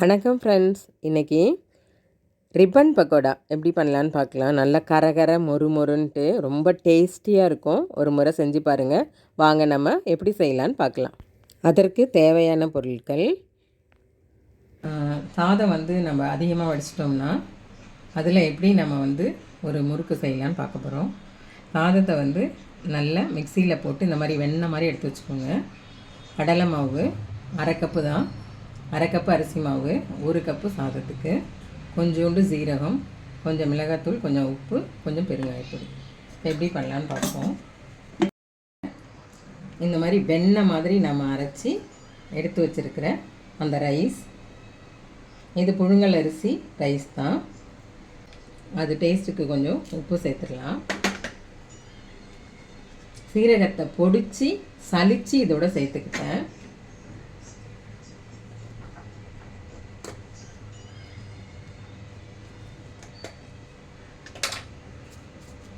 வணக்கம் ஃப்ரெண்ட்ஸ் இன்றைக்கி ரிப்பன் பக்கோடா எப்படி பண்ணலான்னு பார்க்கலாம். நல்லா கரகர மொறு மொறுன்ட்டு ரொம்ப டேஸ்டியாக இருக்கும். ஒரு முறை செஞ்சு பாருங்கள் வாங்க நம்ம எப்படி செய்யலான்னு பார்க்கலாம். அதற்கு தேவையான பொருட்கள் சாதம் வந்து நம்ம அதிகமாக வடிச்சிட்டோம்னா அதில் எப்படி நம்ம வந்து ஒரு முறுக்கு செய்யலான்னு பார்க்க போகிறோம் சாதத்தை வந்து நல்லா மிக்சியில் போட்டு இந்த மாதிரி வெண்ணெய் மாதிரி எடுத்து வச்சுக்கோங்க. கடலை மாவு அரை கப்பு தான். அரை கப்பு அரிசி மாவு ஒரு கப்பு சாதத்துக்கு கொஞ்சோண்டு சீரகம் கொஞ்சம் மிளகாத்தூள் கொஞ்சம் உப்பு கொஞ்சம் பெருங்காயத்தூள். எப்படி பண்ணலான்னு பார்ப்போம். இந்த மாதிரி வெண்ணெய் மாதிரி நம்ம அரைச்சி எடுத்து வச்சுருக்கிற அந்த ரைஸ். இது புழுங்கல் அரிசி ரைஸ் தான். அது டேஸ்ட்டுக்கு கொஞ்சம் உப்பு சேர்த்துடலாம். சீரகத்தை பொடிச்சு சலித்து இதோட சேர்த்துக்கிட்டேன்.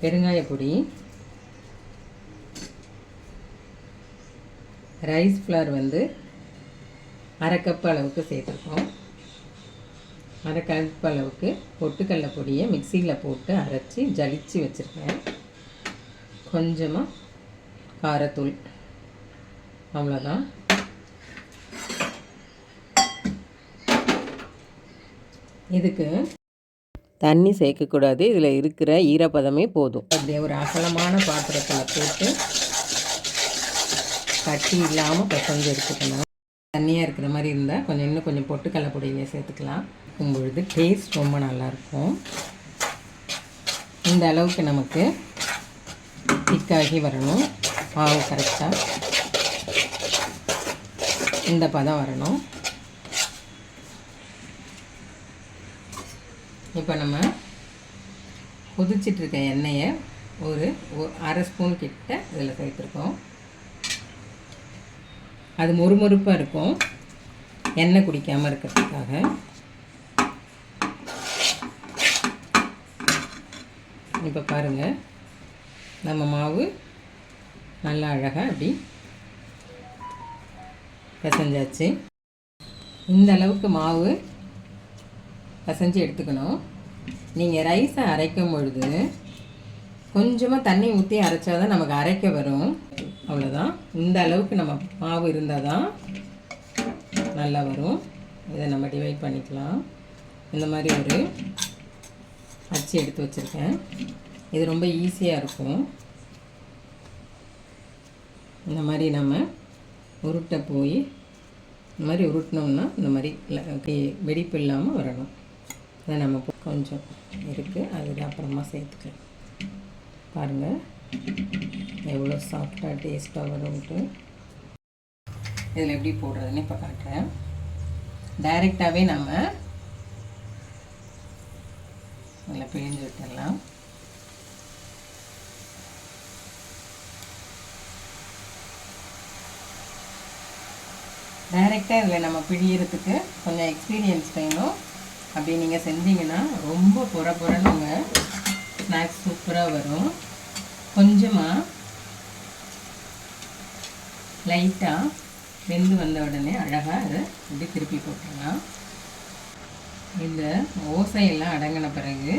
பெருங்காய பொடி ரைஸ் ஃப்ளார் வந்து அரை கப் அளவுக்கு சேர்த்துருக்கோம். அரை கப் அளவுக்கு பொட்டுக்கடல பொடியை மிக்சியில் போட்டு அரைச்சி ஜலிச்சு வச்சுருக்கேன். கொஞ்சமாக காரத்தூள். அவ்வளோதான் இதுக்கு தண்ணி சேர்க்கக்கூடாது. இதில் இருக்கிற ஈரப்பதமே போதும். அப்படியே ஒரு அகலமான பாத்திரத்தில் போட்டு கட்டி இல்லாமல் பிசைஞ்சு எடுத்துக்கணும். தண்ணியாக இருக்கிற மாதிரி இருந்தால் கொஞ்சம் இன்னும் கொஞ்சம் பொட்டுக்கடலை பொடியிலே சேர்த்துக்கலாம். பொழுது டேஸ்ட் ரொம்ப நல்லாயிருக்கும். இந்த அளவுக்கு நமக்கு திக்காகி வரணும். மாவு கரெக்டாக இந்த பதம் வரணும். இப்போ நம்ம கொதிச்சிட்ருக்க எண்ணெயை ஒரு அரை ஸ்பூன் கிட்ட இதில் சேர்த்துருக்கோம். அது மொறுமொறுப்பாக இருக்கும். எண்ணெய் குடிக்காமல் இருக்கிறதுக்காக. இப்போ பாருங்கள் நம்ம மாவு நல்லா அழகாக அப்படி பிசைஞ்சாச்சு. இந்த அளவுக்கு மாவு பசைஞ்சு எடுத்துக்கணும். நீங்கள் ரைஸை அரைக்கும் பொழுது கொஞ்சமாக தண்ணி ஊற்றி அரைச்சா தான் நமக்கு அரைக்க வரும். அவ்வளோதான் இந்த அளவுக்கு நம்ம மாவு இருந்தால் தான் நல்லா வரும். இதை நம்ம டிவைட் பண்ணிக்கலாம். இந்த மாதிரி ஒரு அச்சு எடுத்து வச்சுருக்கேன். இது ரொம்ப ஈஸியாக இருக்கும். இந்த மாதிரி நம்ம உருட்டை போய் இந்த மாதிரி உருட்டினோம்னா இந்த மாதிரி வெடிப்பு இல்லாமல் வரணும். அதை நம்ம கொஞ்சம் இருக்குது அதில் அப்புறமா சேர்த்துக்கலாம் பாருங்கள் எவ்வளோ சாஃப்டாக டேஸ்ட்டாக வரும்ட்டு இதில் எப்படி போடுறதுன்னு இப்போ காட்டுறேன். டைரெக்டாகவே நம்ம இதில் பிழிஞ்சு விட்டுடலாம். டைரெக்டாக இதில் நம்ம பிழியறதுக்கு கொஞ்சம் எக்ஸ்பீரியன்ஸ் வேணும். அப்படி நீங்கள் செஞ்சீங்கன்னா ரொம்ப புற புறனுங்க ஸ்நாக்ஸ் சூப்பராக வரும். கொஞ்சமாக லைட்டாக வெந்து வந்த உடனே அழகாக அதை இப்படி திருப்பி போட்டுடலாம். இந்த ஓசையெல்லாம் அடங்கின பிறகு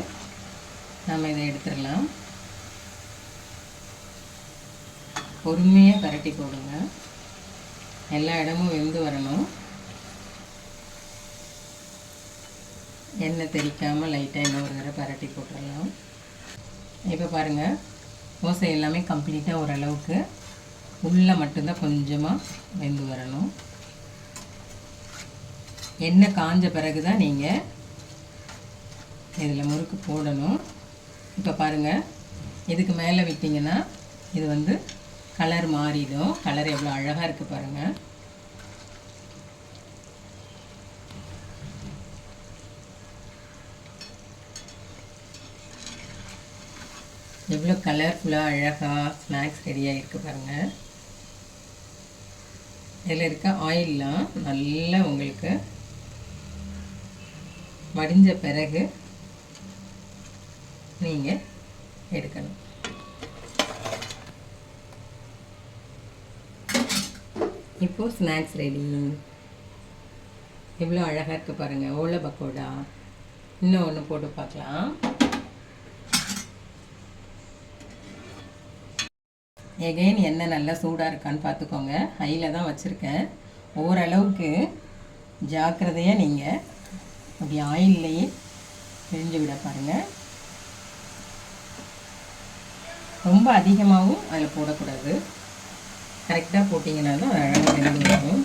நம்ம இதை எடுத்துடலாம். பொறுமையாக கரட்டி போடுங்க. எல்லா இடமும் வெந்து வரணும். எண்ணெய் தெரிக்காமல் லைட்டாக இன்னும் ஒரு தடவை பரட்டி போட்டுடலாம் இப்போ பாருங்கள் தோசை எல்லாமே கம்ப்ளீட்டாக ஓரளவுக்கு உள்ளே மட்டும்தான் கொஞ்சமாக வெந்து வரணும். எண்ணெய் காஞ்ச பிறகு தான் நீங்கள் இதில் முறுக்கு போடணும். இப்போ பாருங்கள் இதுக்கு மேலே விட்டிங்கன்னா இது வந்து கலர் மாறிடும். கலர் எவ்வளோ அழகாக இருக்குது பாருங்கள் எவ்வளோ கலர்ஃபுல்லாக அழகாக ஸ்நாக்ஸ் ரெடியாக இருக்குது பாருங்கள் இதில் இருக்க ஆயிலெலாம் நல்லா உங்களுக்கு வடிஞ்ச பிறகு நீங்கள் எடுக்கணும். இப்போது ஸ்நாக்ஸ் ரெடி எவ்வளோ அழகாக இருக்குது பாருங்கள் ஓலை பக்கோடா. இன்னும் ஒன்று போட்டு பார்க்கலாம். எகைன் எண்ணெய் நல்லா சூடாக இருக்கான்னு பார்த்துக்கோங்க ஹையில் தான் வச்சுருக்கேன். ஓரளவுக்கு ஜாக்கிரதையாக நீங்கள் அப்படி ஆயில்லையே பிழிஞ்சு விட பாருங்கள் ரொம்ப அதிகமாகவும் அதில் போடக்கூடாது. கரெக்டாக போட்டிங்கன்னா தான் அழகாக வரும்.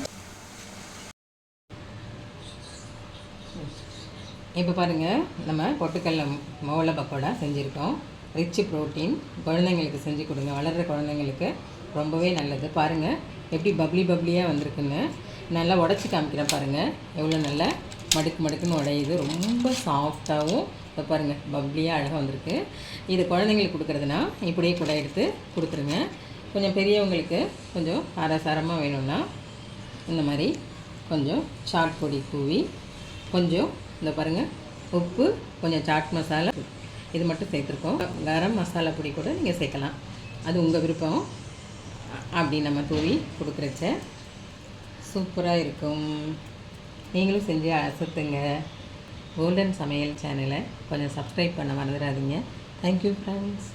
இப்போ பாருங்கள் நம்ம பொட்டுக்கடல மோள பக்கோடா செஞ்சுருக்கோம். ரிச் ப்ரோட்டீன் குழந்தைங்களுக்கு செஞ்சு கொடுங்க. வளர்கிற குழந்தைங்களுக்கு ரொம்பவே நல்லது. பாருங்கள் எப்படி பப்ளி பப்ளியாக வந்திருக்குன்னு. நல்லா உடச்சி காமிக்கிறேன் பாருங்கள் எவ்வளோ நல்லா மடுக்கு மடுக்குன்னு உடையுது. ரொம்ப சாஃப்டாகவும் இப்போ பாருங்கள் பப்ளியாக அழகாக வந்திருக்கு. இது குழந்தைங்களுக்கு கொடுக்குறதுனா இப்படியே கூட எடுத்து கொடுத்துருங்க. கொஞ்சம் பெரியவங்களுக்கு கொஞ்சம் அரசாரமாக வேணும்னா இந்த மாதிரி கொஞ்சம் சாட் பொடி தூவி கொஞ்சம் இந்த பாருங்கள் உப்பு கொஞ்சம் சாட் மசாலா இது மட்டும் சேர்த்துருக்கோம். கரம் மசாலா பொடி கூட நீங்கள் சேர்க்கலாம். அது உங்கள் விருப்பம். அப்படி நம்ம தூவி கொடுக்குறச்ச சூப்பராக இருக்கும். நீங்களும் செஞ்சு அசத்துங்க. கோல்டன் சமையல் சேனலை கொஞ்சம் சப்ஸ்கிரைப் பண்ண மறந்துடாதீங்க. Thank you friends